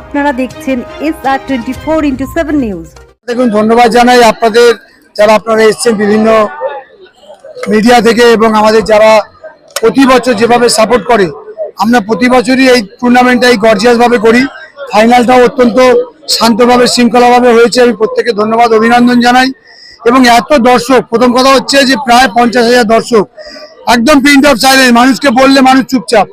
আপনারা দেখছেন S R twenty four into seven news দেখুন, ধন্যবাদ জানাই আপনাদের, যারা আপনারা এসছেন বিভিন্ন মিডিয়া থেকে এবং আমাদের যারা প্রতি বছর যেভাবে সাপোর্ট করে, আমরা প্রতি বছরই এই টুর্নামেন্টটা এই গর্জিয়াসভাবে করি। ফাইনালটাও অত্যন্ত শান্তভাবে, শৃঙ্খলাভাবে হয়েছে। আমি প্রত্যেকে ধন্যবাদ, অভিনন্দন জানাই। এবং এত দর্শক, প্রথম কথা হচ্ছে যে প্রায় পঞ্চাশ হাজার দর্শক। একদম প্রিন্ট অফ সাইলেন্স মানুষকে বললে মানুষ চুপচাপ।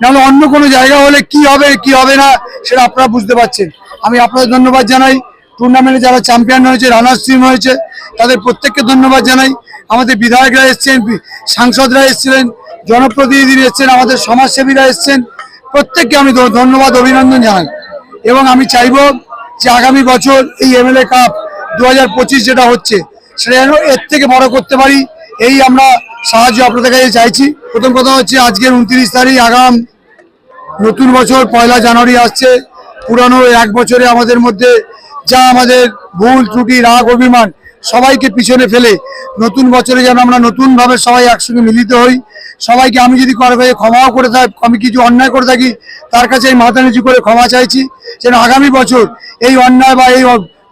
নাহলে অন্য কোনো জায়গা হলে কি হবে কি হবে না সেটা আপনারা বুঝতে পারছেন। আমি আপনাদের ধন্যবাদ জানাই। টুর্নামেন্টে যারা চ্যাম্পিয়ন হয়েছে রানার্স টিম হয়েছে, তাদের প্রত্যেককে ধন্যবাদ জানাই। আমাদের বিধায়করা এসছেন, সাংসদরা এসেছিলেন জনপ্রতিনিধিরা এসছেন, আমাদের সমাজসেবীরা এসছেন। প্রত্যেককে আমি ধন্যবাদ, অভিনন্দন জানাই। এবং আমি চাইব যে আগামী বছর এই এমএলএ কাপ দু হাজার পঁচিশ যেটা হচ্ছে, সেটা যেন এর থেকে বড় করতে পারি। এই আমরা সাহায্য আপনাদের কাছে চাইছি। প্রথম কথা হচ্ছে আজকের উনত্রিশ তারিখ, আগাম নতুন বছর পয়লা জানুয়ারি আসছে। পুরানো এক বছরে আমাদের মধ্যে যা আমাদের ভুল, ত্রুটি, রাগ, অভিমান সবাইকে পিছনে ফেলে নতুন বছরে যেন আমরা নতুনভাবে সবাই একসঙ্গে মিলিত হই। সবাইকে আমি যদি কারও কাছে ক্ষমাও করে থাকি, আমি কিছু অন্যায় করে থাকি, তার কাছে এই মাথা নিচু করে ক্ষমা চাইছি যেন আগামী বছর এই অন্যায় বা এই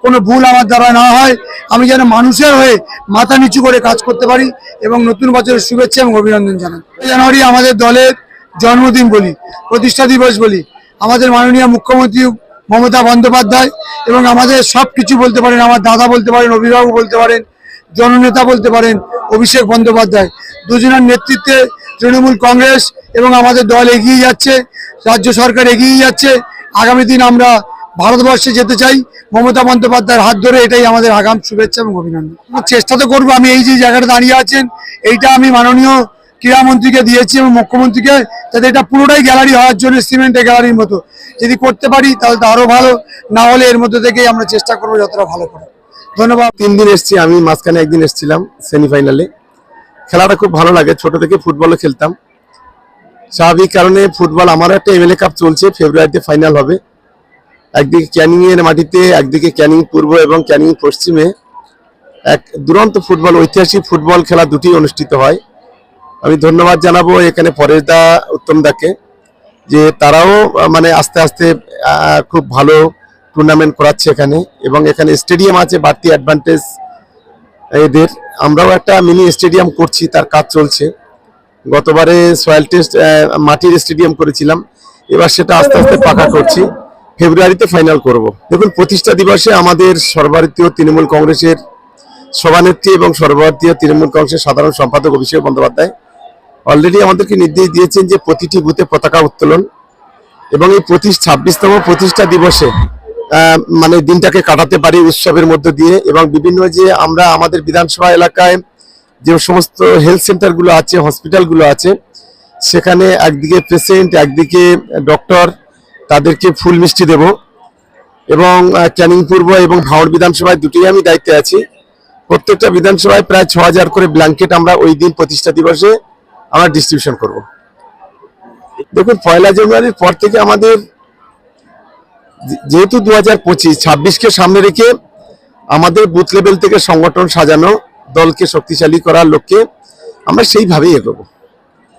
কোনো ভুল আমার দ্বারা না হয়, আমি যেন মানুষের হয়ে মাথা নিচু করে কাজ করতে পারি এবং নতুন বছরের শুভেচ্ছা এবং অভিনন্দন জানাই। জানুয়ারি আমাদের দলের জন্মদিন বলি, প্রতিষ্ঠা দিবস বলি। আমাদের মাননীয় মুখ্যমন্ত্রী মমতা বন্দ্যোপাধ্যায় এবং আমাদের সব কিছু বলতে পারেন, আমার দাদা বলতে পারেন, অভিভাবক বলতে পারেন, জননেতা বলতে পারেন, অভিষেক বন্দ্যোপাধ্যায়। দুজনের নেতৃত্বে তৃণমূল কংগ্রেস এবং আমাদের দল এগিয়ে যাচ্ছে, রাজ্য সরকার এগিয়ে যাচ্ছে। আগামী দিন আমরা ভারতবর্ষে যেতে চাই। মমতা বন্দ্যোপাধ্যায়ের হাত ধরে এটাই আমাদের আগাম শুভেচ্ছা এবং অভিনন্দন। চেষ্টা তো করব, আমি এই যে জায়গাটা দাঁড়িয়ে আছেন, এইটা আমি মাননীয় ক্রীড়ামন্ত্রীকে দিয়েছি এবং মুখ্যমন্ত্রীকে, যাতে এটা পুরোটাই গ্যালারি হওয়ার জন্য সিমেন্টের গ্যালারির মতো। যদি করতে পারি, তাহলে তো আরও ভালো। না হলে এর মধ্যে থেকেই আমরা চেষ্টা করব যতটা ভালো করে। ধন্যবাদ। তিন দিন এসেছি আমি, মাঝখানে একদিন এসেছিলাম সেমিফাইনালে খেলাটা খুব ভালো লাগে, ছোট থেকে ফুটবলও খেলতাম। স্বাভাবিক কারণে ফুটবল আমার একটা এমএলএ কাপ চলছে ফেব্রুয়ারিতে ফাইনাল হবে। একদিকে ক্যানিংয়ের মাটিতে, একদিকে ক্যানিং পূর্ব এবং ক্যানিং পশ্চিমে। এক দুরন্ত ফুটবল, ঐতিহাসিক ফুটবল খেলা দুটি অনুষ্ঠিত হয়। আমি ধন্যবাদ জানাব এখানে পরেশদা উত্তমদাকে যে তারাও মানে আস্তে আস্তে খুব ভালো টুর্নামেন্ট করাচ্ছে এখানে এবং এখানে স্টেডিয়াম আছে, বাড়তি অ্যাডভান্টেজ এদের। আমরাও একটা মিনি স্টেডিয়াম করছি, তার কাজ চলছে। গতবারে সয়েল টেস্ট মাটির স্টেডিয়াম করেছিলাম, এবার সেটা আস্তে আস্তে পাকা করছি। ফেব্রুয়ারিতে ফাইনাল করব। দেখুন, প্রতিষ্ঠা দিবসে আমাদের সর্বভারতীয় তৃণমূল কংগ্রেসের সভানেত্রী এবং সর্বভারতীয় তৃণমূল কংগ্রেসের সাধারণ সম্পাদক অভিষেক বন্দ্যোপাধ্যায় অলরেডি আমাদেরকে নির্দেশ দিয়েছেন যে প্রতিটি বুথে পতাকা উত্তোলন এবং এই পঁচিশ, ছাব্বিশতম প্রতিষ্ঠা দিবসে মানে দিনটাকে কাটাতে পারি উৎসবের মধ্য দিয়ে এবং বিভিন্ন যে আমরা আমাদের বিধানসভা এলাকায় যে সমস্ত হেলথ সেন্টারগুলো আছে হসপিটালগুলো আছে, সেখানে একদিকে পেশেন্ট একদিকে ডক্টর তাদেরকে ফুল মিষ্টি দেব এবং ক্যানিং পূর্ব এবং ভাওড় বিধানসভায় দুটোই আমি দায়িত্বে আছি। প্রত্যেকটা বিধানসভায় প্রায় ছ হাজার করে ব্ল্যাঙ্কেট আমরা ওই দিন প্রতিষ্ঠা দিবসে আমরা ডিস্ট্রিবিউশন করব। দেখুন, পয়লা জানুয়ারির পর থেকে আমাদের যেহেতু দু হাজার পঁচিশ, ছাব্বিশকে সামনে রেখে আমাদের বুথ লেভেল থেকে সংগঠন সাজানো, দলকে শক্তিশালী করার লক্ষ্যে আমরা সেইভাবেই এগোবো।